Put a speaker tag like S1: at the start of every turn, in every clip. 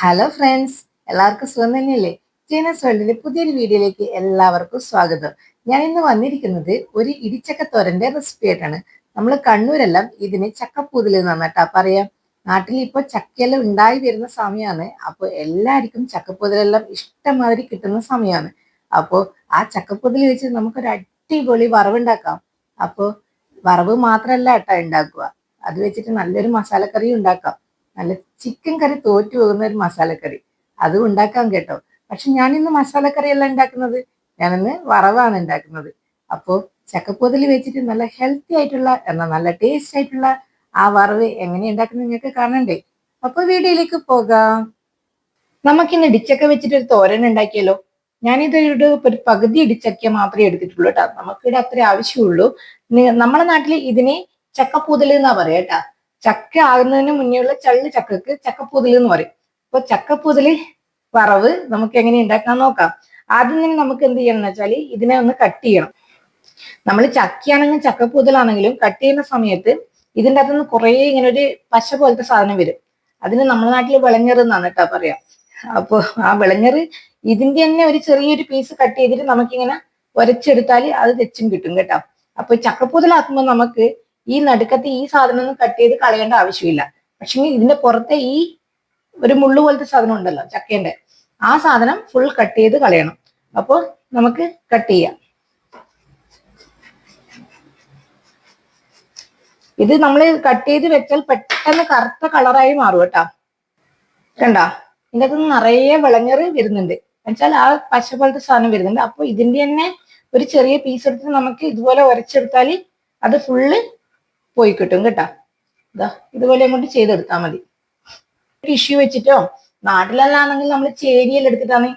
S1: Hello friends എല്ലാവർക്കും സുഖം തന്നെയല്ലേ? ജീനസ് വേൾഡിലെ പുതിയൊരു വീഡിയോയിലേക്ക് എല്ലാവർക്കും സ്വാഗതം. ഞാൻ ഇന്ന് വന്നിരിക്കുന്നത് ഒരു ഇടിച്ചക്കത്തോരന്റെ റെസിപ്പി ആയിട്ടാണ്. നമ്മൾ കണ്ണൂരെല്ലാം ഇതിന് ചക്കപ്പൂതിൽ നന്നാട്ടാ പറയാം. നാട്ടിൽ ഇപ്പോൾ ചക്കയെല്ലാം ഉണ്ടായി വരുന്ന സമയമാണ് അപ്പോൾ എല്ലാവർക്കും ചക്കപ്പൂതിലെല്ലാം ഇഷ്ടമാതിരി കിട്ടുന്ന സമയമാണ് അപ്പോൾ ആ ചക്കപ്പൂതിൽ വെച്ച് നമുക്കൊരു അടിപൊളി വറവുണ്ടാക്കാം. അപ്പോൾ വറവ് മാത്രമല്ല കേട്ടോ ഉണ്ടാക്കുക. അത് വെച്ചിട്ട് നല്ലൊരു മസാലക്കറി ഉണ്ടാക്കാം. നല്ല ചിക്കൻ കറി തോറ്റു പോകുന്ന ഒരു മസാലക്കറി. അതും ഉണ്ടാക്കാം കേട്ടോ. പക്ഷെ ഞാനിന്ന് ഇന്ന് മസാലക്കറി അല്ല ഉണ്ടാക്കുന്നത് ഞാനിന്ന് വറവാണ് ഉണ്ടാക്കുന്നത്. അപ്പോൾ ചക്കപ്പൊതിൽ വെച്ചിട്ട് നല്ല ഹെൽത്തി ആയിട്ടുള്ള എന്നാൽ നല്ല ടേസ്റ്റ് ആയിട്ടുള്ള ആ വറവ് എങ്ങനെ ഉണ്ടാക്കുന്നത് നിങ്ങൾക്ക് കാണണ്ടേ? അപ്പോൾ വീഡിയോയിലേക്ക് പോകാം. നമുക്കിന്ന് ഇടിച്ചക്ക വെച്ചിട്ട് ഒരു തോരൻ ഉണ്ടാക്കിയല്ലോ ഞാനിതൊരു ഒരു പകുതി ഇടിച്ചക്ക മാത്രമേ എടുത്തിട്ടുള്ളൂ കേട്ടോ. നമുക്കിവിടെ അത്രേ ആവശ്യമുള്ളൂ. നമ്മുടെ നാട്ടിൽ ഇതിനെ ചക്കപ്പൂതൽ എന്നാ പറയാ കേട്ടാ. ചക്ക ആകുന്നതിന് മുന്നേ ഉള്ള ചള്ള് ചക്കക്ക് ചക്കപ്പൂതൽ എന്ന് പറയും. അപ്പൊ ചക്കപ്പൂതൽ വറവ് നമുക്ക് എങ്ങനെ ഉണ്ടാക്കാൻ നോക്കാം. ആദ്യം തന്നെ നമുക്ക് എന്ത് ചെയ്യണം എന്ന് വെച്ചാൽ ഇതിനെ ഒന്ന് കട്ട് ചെയ്യണം. നമ്മൾ ചക്കയാണെങ്കിലും ചക്കപ്പൂതലാണെങ്കിലും കട്ട് ചെയ്യുന്ന സമയത്ത് ഇതിന്റെ അകത്തുനിന്ന് കുറേ ഇങ്ങനെ ഒരു പശ പോലത്തെ സാധനം വരും. അതിന് നമ്മുടെ നാട്ടിൽ വിളഞ്ഞറ് എന്നാണ് കേട്ടോ പറയാ. അപ്പൊ ആ വിളഞ്ഞറ് ഇതിന്റെ തന്നെ ഒരു ചെറിയൊരു പീസ് കട്ട് ചെയ്തിട്ട് നമുക്കിങ്ങനെ ഉരച്ചെടുത്താൽ അത് തെച്ചും കിട്ടും കേട്ടോ. അപ്പൊ ചക്കപ്പൂതലാക്കുമ്പോൾ നമുക്ക് ഈ നടുക്കത്തെ ഈ സാധനം ഒന്നും കട്ട് ചെയ്ത് കളയേണ്ട ആവശ്യമില്ല. പക്ഷേ ഇതിന്റെ പുറത്തെ ഈ ഒരു മുള്ളു പോലത്തെ സാധനം ഉണ്ടല്ലോ ചക്കേന്റെ. ആ സാധനം ഫുൾ കട്ട് ചെയ്ത് കളയണം. അപ്പോൾ നമുക്ക് കട്ട് ചെയ്യാം. ഇത് നമ്മൾ കട്ട് ചെയ്ത് വെച്ചാൽ പെട്ടെന്ന് കറുത്ത കളറായി മാറും കേട്ടോ. കണ്ട? ഇതിന്റെ അകത്ത് നിറയെ വിളഞ്ഞറ് വരുന്നുണ്ട്. എന്നുവെച്ചാൽ ആ പശ പോലത്തെ സാധനം വരുന്നുണ്ട്. അപ്പൊ ഇതിന്റെ തന്നെ ഒരു ചെറിയ പീസ് എടുത്ത് നമുക്ക് ഇതുപോലെ ഉരച്ചെടുത്താൽ അത് ഫുള്ള് പോയി കിട്ടും. കേട്ടാ ഇതാ ഇതുപോലെ അങ്ങോട്ട് ചെയ്തെടുത്താൽ മതി. ടിഷ്യൂ വെച്ചിട്ടോ നാട്ടിലല്ലാണെങ്കിൽ നമ്മൾ ചേരിയിൽ എടുത്തിട്ടാണ്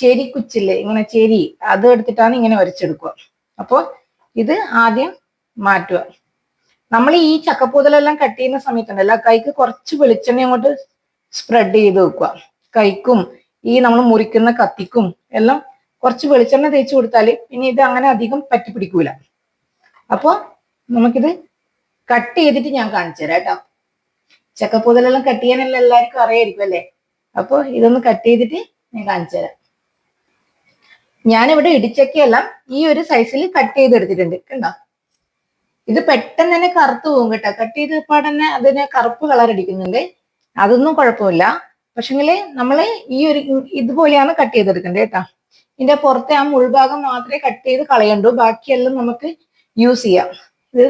S1: ചേരി കുച്ചില്ലേ ഇങ്ങനെ ചേരി അത് എടുത്തിട്ടാണ് ഇങ്ങനെ വരച്ചെടുക്കുക. അപ്പോൾ ഇത് ആദ്യം മാറ്റുക. നമ്മൾ ഈ ചക്കപ്പൂതലെല്ലാം കട്ട് ചെയ്യുന്ന സമയത്തുണ്ടല്ലോ കൈക്ക് കുറച്ച് വെളിച്ചെണ്ണ അങ്ങോട്ട് സ്പ്രെഡ് ചെയ്ത് വെക്കുക. കൈക്കും ഈ നമ്മൾ മുറിക്കുന്ന കത്തിക്കും എല്ലാം കുറച്ച് വെളിച്ചെണ്ണ തേച്ച് കൊടുത്താൽ ഇനി ഇത് അങ്ങനെ അധികം പറ്റി പിടിക്കൂല അപ്പോൾ നമുക്കിത് കട്ട് ചെയ്തിട്ട് ഞാൻ കാണിച്ചു തരാം കേട്ടോ. ചക്കപ്പൂതലെല്ലാം കട്ട് ചെയ്യാനെല്ലാം എല്ലാവർക്കും അറിയായിരിക്കും അല്ലേ? അപ്പോൾ ഇതൊന്ന് കട്ട് ചെയ്തിട്ട് ഞാൻ കാണിച്ചു തരാം. ഞാനിവിടെ ഇടിച്ചക്കയെല്ലാം ഈ ഒരു സൈസിൽ കട്ട് ചെയ്തെടുത്തിട്ടുണ്ട് കണ്ടോ? ഇത് പെട്ടെന്ന് തന്നെ കറുത്ത് പോകും കേട്ടോ. കട്ട് ചെയ്ത് പാടന്നെ അതിന് കറുപ്പ് കളർ അടിക്കുന്നുണ്ട്. അതൊന്നും കുഴപ്പമില്ല. പക്ഷെങ്കിൽ നമ്മൾ ഈ ഒരു ഇതുപോലെയാണ് കട്ട് ചെയ്തെടുക്കേണ്ടത് കേട്ടോ. ഇതിന്റെ പുറത്തെ ആ മുൾഭാഗം മാത്രമേ കട്ട് ചെയ്ത് കളയണ്ടൂ ബാക്കിയെല്ലാം നമുക്ക് യൂസ് ചെയ്യാം. ഇത്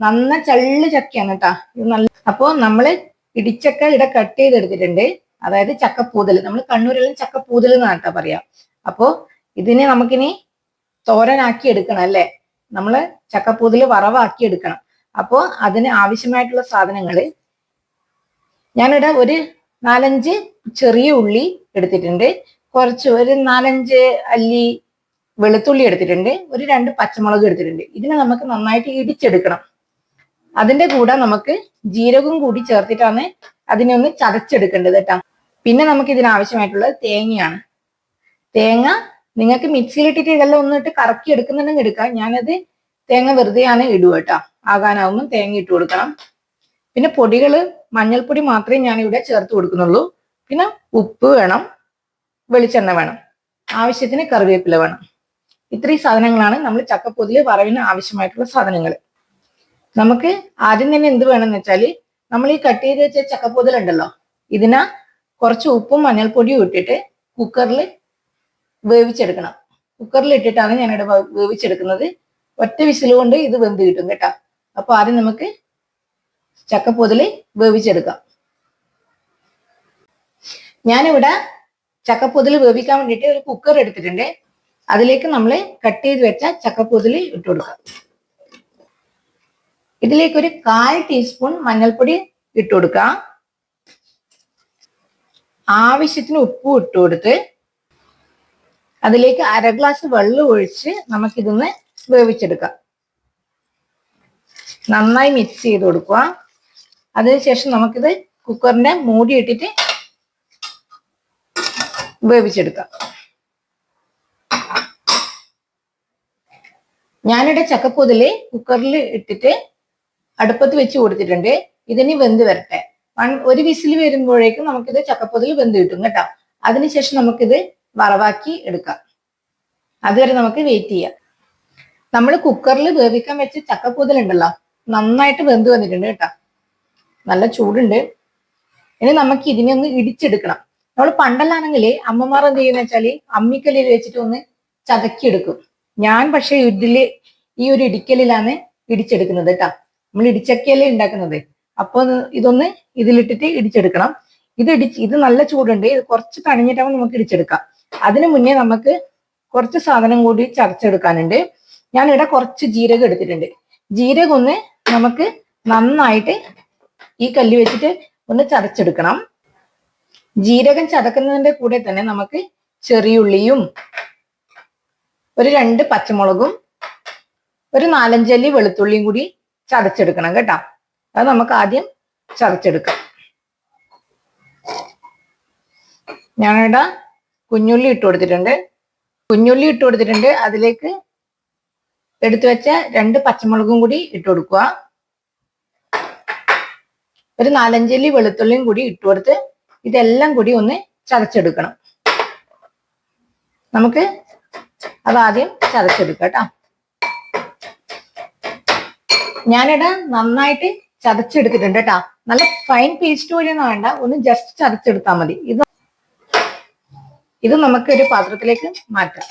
S1: നന്ന ചള്ള് ചക്കയാണ് കേട്ടാ. ഇത് നല്ല അപ്പോ നമ്മൾ ഇടിച്ചക്ക ഇവിടെ കട്ട് ചെയ്തെടുത്തിട്ടുണ്ട്. അതായത് ചക്കപ്പൂതൽ നമ്മൾ കണ്ണൂരെല്ലാം ചക്കപ്പൂതൽ എന്നാണ് കേട്ടോ പറയാ. അപ്പോ ഇതിനെ നമുക്കിനി തോരനാക്കി എടുക്കണം അല്ലേ? നമ്മൾ ചക്കപ്പൂതൽ വറവാക്കി എടുക്കണം. അപ്പോ അതിന് ആവശ്യമായിട്ടുള്ള സാധനങ്ങൾ ഞാനിവിടെ ഒരു നാലഞ്ച് ചെറിയ ഉള്ളി എടുത്തിട്ടുണ്ട്. കുറച്ച് ഒരു നാലഞ്ച് അല്ലി വെളുത്തുള്ളി എടുത്തിട്ടുണ്ട്. ഒരു രണ്ട് പച്ചമുളക് എടുത്തിട്ടുണ്ട്. ഇതിനെ നമുക്ക് നന്നായിട്ട് ഇടിച്ചെടുക്കണം. അതിന്റെ കൂടെ നമുക്ക് ജീരകം കൂടി ചേർത്തിട്ടാണ് അതിനെ ഒന്ന് ചതച്ചെടുക്കേണ്ടത് കേട്ടോ. പിന്നെ നമുക്ക് ഇതിനാവശ്യമായിട്ടുള്ളത് തേങ്ങയാണ്. തേങ്ങ നിങ്ങൾക്ക് മിക്സിയിലിട്ടിട്ട് ഇതെല്ലാം ഒന്നിട്ട് കറക്കി എടുക്കുന്നുണ്ടെങ്കിൽ എടുക്കാം. ഞാനത് തേങ്ങ വെറുതെയാണ് ഇടുക കേട്ടോ. ആകാനാവുമ്പോൾ തേങ്ങ ഇട്ട് കൊടുക്കണം. പിന്നെ പൊടികൾ മഞ്ഞൾപ്പൊടി മാത്രമേ ഞാൻ ഇവിടെ ചേർത്ത് കൊടുക്കുന്നുള്ളൂ. പിന്നെ ഉപ്പ് വേണം വെളിച്ചെണ്ണ വേണം ആവശ്യത്തിന് കറിവേപ്പില വേണം. ഇത്രയും സാധനങ്ങളാണ് നമ്മൾ ചക്കപ്പൊതിൽ വറവിന് ആവശ്യമായിട്ടുള്ള സാധനങ്ങൾ നമുക്ക് ആദ്യം തന്നെ എന്ത് വേണമെന്ന് വെച്ചാൽ നമ്മൾ ഈ കട്ട് ചെയ്ത് വെച്ച ചക്കപ്പൊതിൽ ഉണ്ടല്ലോ ഇതിന കുറച്ച് ഉപ്പും മഞ്ഞൾപ്പൊടിയും ഇട്ടിട്ട് കുക്കറിൽ വേവിച്ചെടുക്കണം. കുക്കറിൽ ഇട്ടിട്ടാണ് ഞാനിവിടെ വേവിച്ചെടുക്കുന്നത്. ഒറ്റ വിസിൽ കൊണ്ട് ഇത് വെന്ത് കിട്ടും കേട്ടോ. അപ്പൊ ആദ്യം നമുക്ക് ചക്കപ്പൊതിൽ വേവിച്ചെടുക്കാം. ഞാനിവിടെ ചക്കപ്പൊതിൽ വേവിക്കാൻ വേണ്ടിയിട്ട് ഒരു കുക്കർ എടുത്തിട്ടുണ്ട്. അതിലേക്ക് നമ്മൾ കട്ട് ചെയ്ത് വെച്ച ചക്കപ്പൊതിൽ ഇട്ട് കൊടുക്കാം ഇതിലേക്ക് ഒരു കാൽ ടീസ്പൂൺ മഞ്ഞൾപ്പൊടി ഇട്ട് കൊടുക്കുക ആവശ്യത്തിന് ഉപ്പും ഇട്ട് കൊടുത്ത് അതിലേക്ക് അര ഗ്ലാസ് വെള്ളം ഒഴിച്ച് നമുക്കിതൊന്ന് വേവിച്ചെടുക്കാം. നന്നായി മിക്സ് ചെയ്ത് കൊടുക്കുക. അതിനുശേഷം നമുക്കിത് കുക്കറിന്റെ മൂടി ഇട്ടിട്ട് വേവിച്ചെടുക്കാം. ഞാനിവിടെ ചക്കപ്പൂതിൽ കുക്കറിൽ ഇട്ടിട്ട് അടുപ്പത്ത് വെച്ച് കൊടുത്തിട്ടുണ്ട്. ഇതിന് വെന്ത് വരട്ടെ. വൺ ഒരു വിസിൽ വരുമ്പോഴേക്കും നമുക്കിത് ചക്കപ്പൊതിൽ വെന്ത് കിട്ടും കേട്ടോ. അതിനുശേഷം നമുക്കിത് വറവാക്കി എടുക്കാം. അതുവരെ നമുക്ക് വെയിറ്റ് ചെയ്യാം. നമ്മൾ കുക്കറിൽ വേവിക്കാൻ വെച്ച ഉണ്ടല്ലോ നന്നായിട്ട് വെന്ത് വന്നിട്ടുണ്ട് കേട്ടോ. നല്ല ചൂടുണ്ട്. ഇനി നമുക്ക് ഇതിനെ ഒന്ന് ഇടിച്ചെടുക്കണം. നമ്മൾ പണ്ടല്ലാണെങ്കിൽ അമ്മമാർ എന്ത് ചെയ്യുന്ന വെച്ചാൽ അമ്മിക്കല്ലിൽ വെച്ചിട്ട് ഒന്ന് ചതക്കിയെടുക്കും. ഞാൻ പക്ഷെ ഇതിൽ ഈ ഒരു ഇടിക്കലിലാണ് ഇടിച്ചെടുക്കുന്നത് കേട്ടോ. നമ്മൾ ഇടിച്ചക്കയല്ലേ ഉണ്ടാക്കുന്നത്? അപ്പൊ ഇതൊന്ന് ഇതിലിട്ടിട്ട് ഇടിച്ചെടുക്കണം. ഇത് ഇടിച്ച് ഇത് നല്ല ചൂടുണ്ട്. ഇത് കുറച്ച് തണിഞ്ഞിട്ടാകുമ്പോൾ നമുക്ക് ഇടിച്ചെടുക്കാം. അതിനു മുന്നേ നമുക്ക് കുറച്ച് സാധനം കൂടി ചതച്ചെടുക്കാനുണ്ട്. ഞാൻ ഇവിടെ കുറച്ച് ജീരകം എടുത്തിട്ടുണ്ട്. ജീരകം ഒന്ന് നമുക്ക് നന്നായിട്ട് ഈ കല്ല് വെച്ചിട്ട് ഒന്ന് ചതച്ചെടുക്കണം. ജീരകം ചതക്കുന്നതിന്റെ കൂടെ തന്നെ നമുക്ക് ചെറിയുള്ളിയും ഒരു രണ്ട് പച്ചമുളകും ഒരു നാലഞ്ചല്ലി വെളുത്തുള്ളിയും കൂടി ചതച്ചെടുക്കണം കേട്ടോ. അത് നമുക്ക് ആദ്യം ചതച്ചെടുക്കാം. ഞാനിവിടെ കുഞ്ഞുള്ളി ഇട്ട് കൊടുത്തിട്ടുണ്ട്. കുഞ്ഞുള്ളി ഇട്ട് കൊടുത്തിട്ടുണ്ട്. അതിലേക്ക് എടുത്തു വെച്ച രണ്ട് പച്ചമുളകും കൂടി ഇട്ട് കൊടുക്കുക. ഒരു നാലഞ്ചല്ലി വെളുത്തുള്ളിയും കൂടി ഇട്ട് കൊടുത്ത് ഇതെല്ലാം കൂടി ഒന്ന് ചതച്ചെടുക്കണം. നമുക്ക് അതാദ്യം ചതച്ചെടുക്കാം കേട്ടോ. ഞാനിവിടെ നന്നായിട്ട് ചതച്ചെടുത്തിട്ടുണ്ട് കേട്ടോ നല്ല ഫൈൻ പേസ്റ്റ് പോലെയൊന്നും വേണ്ട. ഒന്ന് ജസ്റ്റ് ചതച്ചെടുത്താൽ മതി. ഇത് ഇത് നമുക്ക് ഒരു പാത്രത്തിലേക്ക് മാറ്റാം.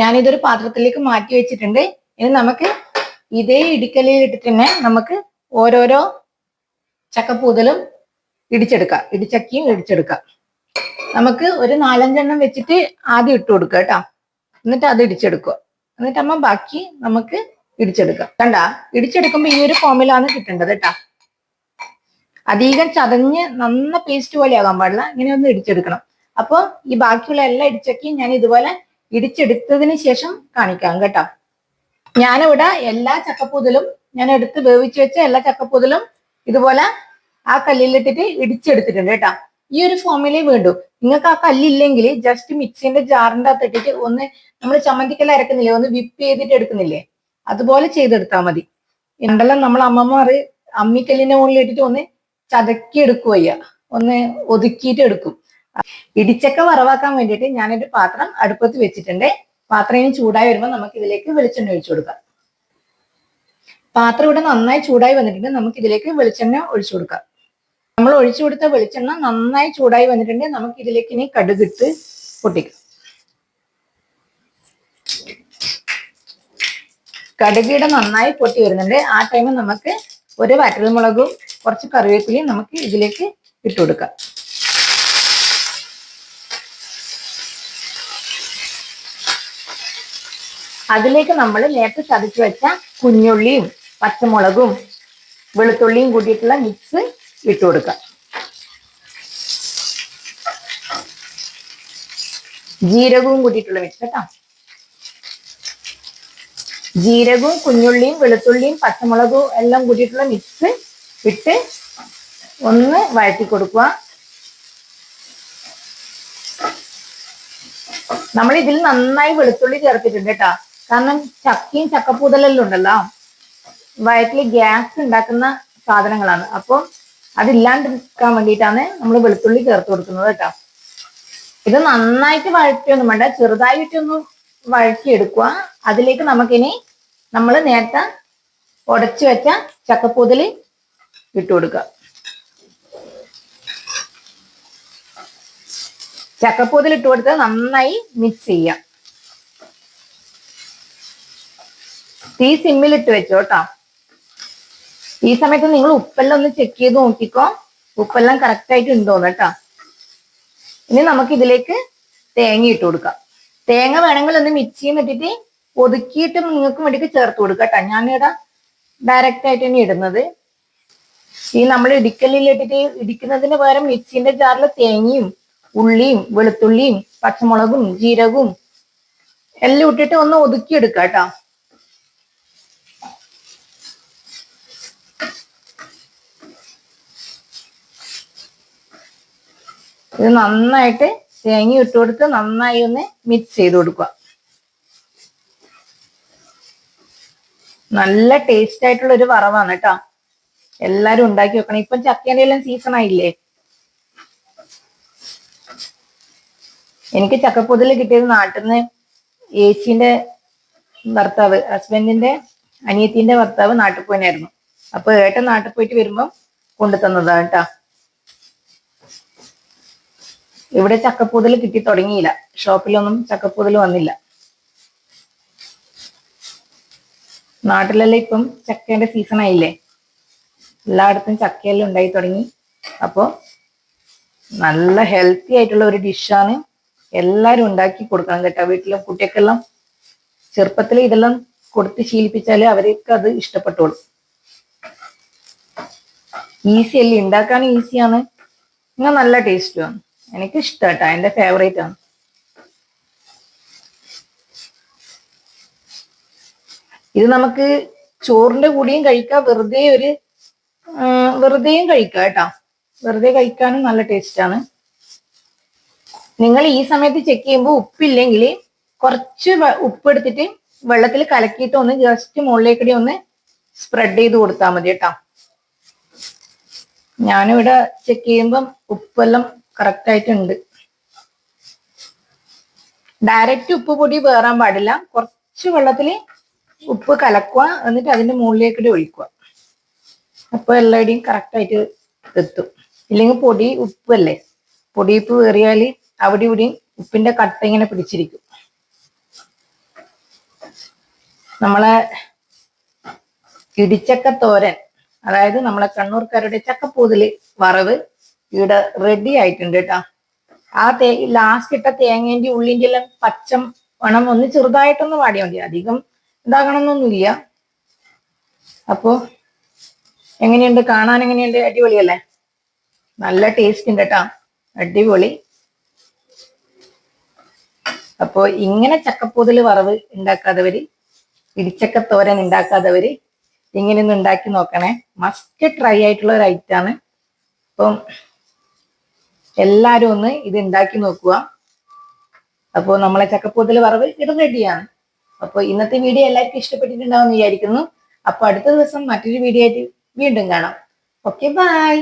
S1: ഞാനിതൊരു പാത്രത്തിലേക്ക് മാറ്റി വെച്ചിട്ടുണ്ട്. ഇനി നമുക്ക് ഇതേ ഇടിക്കലിൽ ഇട്ടിട്ട് തന്നെ നമുക്ക് ഓരോരോ ചക്കപ്പൂതലും ഇടിച്ചെടുക്കാം. ഇടിച്ചക്കിയും ഇടിച്ചെടുക്കാം. നമുക്ക് ഒരു നാലഞ്ചെണ്ണം വെച്ചിട്ട് ആദ്യം ഇട്ട് കൊടുക്കുക കേട്ടോ എന്നിട്ട് അത് ഇടിച്ചെടുക്കുക. എന്നിട്ട് അമ്മ ബാക്കി നമുക്ക് ഇടിച്ചെടുക്കാം. കണ്ട? ഇടിച്ചെടുക്കുമ്പോ ഈ ഒരു ഫോമിലാണ് കിട്ടേണ്ടത് കേട്ടാ അധികം ചതഞ്ഞ് നന്ന പേസ്റ്റ് പോലെ ആകാൻ പാടില്ല. ഇങ്ങനെ ഒന്ന് ഇടിച്ചെടുക്കണം. അപ്പോൾ ഈ ബാക്കിയുള്ള എല്ലാം ഇടിച്ചൊക്കെയും ഞാൻ ഇതുപോലെ ഇടിച്ചെടുത്തതിന് ശേഷം കാണിക്കാം കേട്ടോ. ഞാനിവിടെ എല്ലാ ചക്കപ്പൂതലും ഞാൻ എടുത്ത് വേവിച്ച് വെച്ച എല്ലാ ചക്കപ്പൂതലും ഇതുപോലെ ആ കല്ലിലിട്ടിട്ട് ഇടിച്ചെടുത്തിട്ടുണ്ട് കേട്ടോ ഈ ഒരു ഫോമിലേ വേണ്ടു. നിങ്ങൾക്ക് ആ കല്ലില്ലെങ്കിൽ ജസ്റ്റ് മിക്സിന്റെ ജാറിന്റെ അകത്ത് ഇട്ടിട്ട് ഒന്ന് നമ്മൾ ചമ്മന്തിക്കല്ല അരക്കുന്നില്ലേ? ഒന്ന് വിപ്പ് ചെയ്തിട്ട് എടുക്കുന്നില്ലേ? അതുപോലെ ചെയ്തെടുത്താൽ മതി. ഉണ്ടല്ലോ നമ്മൾ അമ്മമാർ അമ്മിക്കല്ലിന്റെ മുകളിൽ ഇട്ടിട്ട് ഒന്ന് ചതക്കി എടുക്കുകയ്യ ഒന്ന് ഒതുക്കിയിട്ട് എടുക്കും. ഇടിച്ചക്ക വറവാക്കാൻ വേണ്ടിയിട്ട് ഞാനൊരു പാത്രം അടുപ്പത്ത് വെച്ചിട്ടുണ്ട്. പാത്രം ഇനി ചൂടായി വരുമ്പോൾ നമുക്ക് ഇതിലേക്ക് വെളിച്ചെണ്ണ ഒഴിച്ചു കൊടുക്കാം. പാത്രം ഇവിടെ നന്നായി ചൂടായി വന്നിട്ടുണ്ട്. നമുക്ക് ഇതിലേക്ക് വെളിച്ചെണ്ണ ഒഴിച്ചു കൊടുക്കാം. നമ്മൾ ഒഴിച്ചു കൊടുത്ത വെളിച്ചെണ്ണ നന്നായി ചൂടായി വന്നിട്ടുണ്ട് നമുക്ക് ഇതിലേക്ക് ഇനി കടുകിട്ട് പൊട്ടിക്കാം. കടുകിട നന്നായി പൊട്ടി വരുന്നുണ്ട്. ആ ടൈമിൽ നമുക്ക് ഒരു വറ്റൽമുളകും കുറച്ച് കറിവേപ്പിലയും നമുക്ക് ഇതിലേക്ക് ഇട്ട് കൊടുക്കാം. അതിലേക്ക് നമ്മൾ നേരത്തെ ചതച്ച് വെച്ച കുഞ്ഞുള്ളിയും പച്ചമുളകും വെളുത്തുള്ളിയും കൂട്ടിയിട്ടുള്ള മിക്സ് ഇട്ട് കൊടുക്കാം. ജീരകവും കൂട്ടിയിട്ടുള്ള മിക്സ് കേട്ടോ. ജീരകവും കുഞ്ഞുള്ളിയും വെളുത്തുള്ളിയും പച്ചമുളകും എല്ലാം കൂട്ടിയിട്ടുള്ള മിക്സ് ഇട്ട് ഒന്ന് വഴറ്റി കൊടുക്കുക. നമ്മൾ ഇതിൽ നന്നായി വെളുത്തുള്ളി ചേർത്തിട്ടുണ്ട് കേട്ടോ. കാരണം ചക്കയും ചക്കപ്പൂതലെല്ലാം ഉണ്ടല്ലോ. വയറ്റിൽ ഗ്യാസ് ഉണ്ടാക്കുന്ന സാധനങ്ങളാണ്. അപ്പം അതില്ലാണ്ടിരിക്കാൻ വേണ്ടിയിട്ടാണ് നമ്മൾ വെളുത്തുള്ളി ചേർത്ത് കൊടുക്കുന്നത് കേട്ടോ. ഇത് നന്നായിട്ട് വഴറ്റിയൊന്നും വേണ്ട. ചെറുതായിട്ടൊന്ന് വഴറ്റിയെടുക്കുക. അതിലേക്ക് നമുക്കിനി നമ്മൾ നേരത്തെ ഉടച്ചു വെച്ച ചക്കപ്പൂതൽ ഇട്ട് കൊടുക്കുക. ചക്കപ്പൂതൽ ഇട്ട് കൊടുത്ത് നന്നായി മിക്സ് ചെയ്യാം. തീ സിമ്മിലിട്ട് വെച്ചോട്ടോ ഈ സമയത്ത് നിങ്ങൾ ഉപ്പെല്ലാം ഒന്ന് ചെക്ക് ചെയ്ത് നോക്കിക്കോ. ഉപ്പെല്ലാം കറക്റ്റ് ആയിട്ട് ഉണ്ടോന്ന് കേട്ടോ. ഇനി നമുക്ക് ഇതിലേക്ക് തേങ്ങ ഇട്ട് കൊടുക്കാം. തേങ്ങ വേണമെങ്കിൽ ഒന്ന് മിക്സിയിൽ ഇട്ടിട്ട് ഒതുക്കിയിട്ട് നിങ്ങൾക്ക് വേണ്ടിയിട്ട് ചേർത്ത് കൊടുക്കാം കേട്ടോ. ഞാനിവിടെ ഡയറക്റ്റ് ആയിട്ട് തന്നെ ഇടുന്നത്. ഈ നമ്മൾ ഇടിക്കലിൽ ഇട്ടിട്ട് ഇടിക്കുന്നതിന് പകരം മിക്സിന്റെ ജാറിൽ തേങ്ങയും ഉള്ളിയും വെളുത്തുള്ളിയും പച്ചമുളകും ജീരകവും എല്ലാം ഇട്ടിട്ട് ഒന്ന് ഒതുക്കി എടുക്കാം കേട്ടോ. ഇത് നന്നായിട്ട് തേങ്ങ ഇട്ട് കൊടുത്ത് നന്നായി ഒന്ന് മിക്സ് ചെയ്ത് കൊടുക്കുക. നല്ല ടേസ്റ്റ് ആയിട്ടുള്ള ഒരു വറവാണ് കേട്ടോ. എല്ലാരും ഉണ്ടാക്കി വെക്കണം. ഇപ്പം ചക്കേന്റെ എല്ലാം സീസൺ ആയില്ലേ? എനിക്ക് ചക്കപ്പൊതിൽ കിട്ടിയത് നാട്ടിൽ നിന്ന് ഏച്ചിന്റെ ഭർത്താവ് ഹസ്ബൻഡിന്റെ അനിയത്തിന്റെ ഭർത്താവ് നാട്ടിൽ പോയിനായിരുന്നു. അപ്പൊ ഏട്ടൻ നാട്ടിൽ പോയിട്ട് വരുമ്പോ കൊണ്ടു തന്നതാണ് കേട്ടാ. ഇവിടെ ചക്കപ്പൂതൽ കിട്ടി തുടങ്ങിയില്ല. ഷോപ്പിലൊന്നും ചക്കപ്പൂതൽ വന്നില്ല. നാട്ടിലെല്ലാം ഇപ്പം ചക്കേന്റെ സീസൺ ആയില്ലേ? എല്ലായിടത്തും ചക്കയെല്ലാം ഉണ്ടായി തുടങ്ങി. അപ്പോ നല്ല ഹെൽത്തി ആയിട്ടുള്ള ഒരു ഡിഷാണ് എല്ലാരും ഉണ്ടാക്കി കൊടുക്കണം കേട്ടോ. വീട്ടിലെ കുട്ടികൾക്കെല്ലാം ചെറുപ്പത്തിൽ ഇതെല്ലാം കൊടുത്ത് ശീലിപ്പിച്ചാൽ അവർക്ക് അത് ഇഷ്ടപ്പെട്ടോളും. ഈസി അല്ലേ? ഉണ്ടാക്കാൻ ഈസിയാണ്. എന്നാൽ നല്ല ടേസ്റ്റുമാണ് എനിക്ക് ഇഷ്ടാട്ടാ എന്റെ ഫേവറേറ്റ് ആണ്. ഇത് നമുക്ക് ചോറിന്റെ കൂടിയും കഴിക്കാം വെറുതെ ഒരു വെറുതെയും കഴിക്കാം കേട്ടോ. വെറുതെ കഴിക്കാനും നല്ല ടേസ്റ്റ് ആണ്. നിങ്ങൾ ഈ സമയത്ത് ചെക്ക് ചെയ്യുമ്പോൾ ഉപ്പില്ലെങ്കിൽ കുറച്ച് ഉപ്പ് എടുത്തിട്ട് വെള്ളത്തിൽ കലക്കിയിട്ട് ഒന്ന് ജസ്റ്റ് മുകളിലേക്കടി ഒന്ന് സ്പ്രെഡ് ചെയ്ത് കൊടുത്താൽ മതി കേട്ടോ. ഞാനിവിടെ ചെക്ക് ചെയ്യുമ്പം ഉപ്പെല്ലാം കറക്റ്റ് ആയിട്ടുണ്ട് ഡയറക്റ്റ് ഉപ്പ് പൊടി വേറാൻ പാടില്ല. കുറച്ച് വെള്ളത്തിൽ ഉപ്പ് കലക്കുക എന്നിട്ട് അതിന്റെ മുകളിലേക്ക് ഒഴിക്കുക. അപ്പൊ എല്ലാവരുടെയും കറക്റ്റ് ആയിട്ട് എത്തും. ഇല്ലെങ്കിൽ പൊടി ഉപ്പല്ലേ? പൊടി ഉപ്പ് കയറിയാൽ അവിടെ ഇവിടെയും ഉപ്പിന്റെ കട്ട ഇങ്ങനെ പിടിച്ചിരിക്കും. നമ്മളെ ഇടിച്ചക്ക തോരൻ അതായത് നമ്മളെ കണ്ണൂർക്കാരുടെ ചക്കപ്പൂതിൽ വറവ് ഇവിടെ റെഡി ആയിട്ടുണ്ട് കേട്ടോ ആ തേ ലാസ്റ്റ് ഇട്ട തേങ്ങേന്റെ ഉള്ളിന്റെ എല്ലാം പച്ചം ഒന്ന് ചെറുതായിട്ടൊന്ന് വാടിയാൽ മതി. അധികം ഇതാകണമെന്നൊന്നുമില്ല അപ്പോ എങ്ങനെയുണ്ട്? കാണാൻ എങ്ങനെയുണ്ട്? അടിപൊളിയല്ലേ? നല്ല ടേസ്റ്റ് ഉണ്ട് കേട്ടോ അടിപൊളി. അപ്പോ ഇങ്ങനെ ചക്കപ്പൂതൽ വറവ് ഉണ്ടാക്കാത്തവര് ഇടിച്ചക്ക തോരൻ ഉണ്ടാക്കാത്തവര് ഇങ്ങനെ ഒന്ന് ഉണ്ടാക്കി നോക്കണേ. മസ്റ്റ് ട്രൈ ആയിട്ടുള്ള ഒരു ഐറ്റാണ് അപ്പം എല്ലാരും ഒന്ന് ഇത് ഉണ്ടാക്കി നോക്കുക. അപ്പോൾ നമ്മളെ ചക്കപ്പൂത്തൽ വറവ് ഇത് റെഡിയാണ്. അപ്പോൾ ഇന്നത്തെ വീഡിയോ എല്ലാവർക്കും ഇഷ്ടപ്പെട്ടിട്ടുണ്ടാവും വിചാരിക്കുന്നു. അപ്പൊ അടുത്ത ദിവസം മറ്റൊരു വീഡിയോ ആയിട്ട് വീണ്ടും കാണാം. Okay bye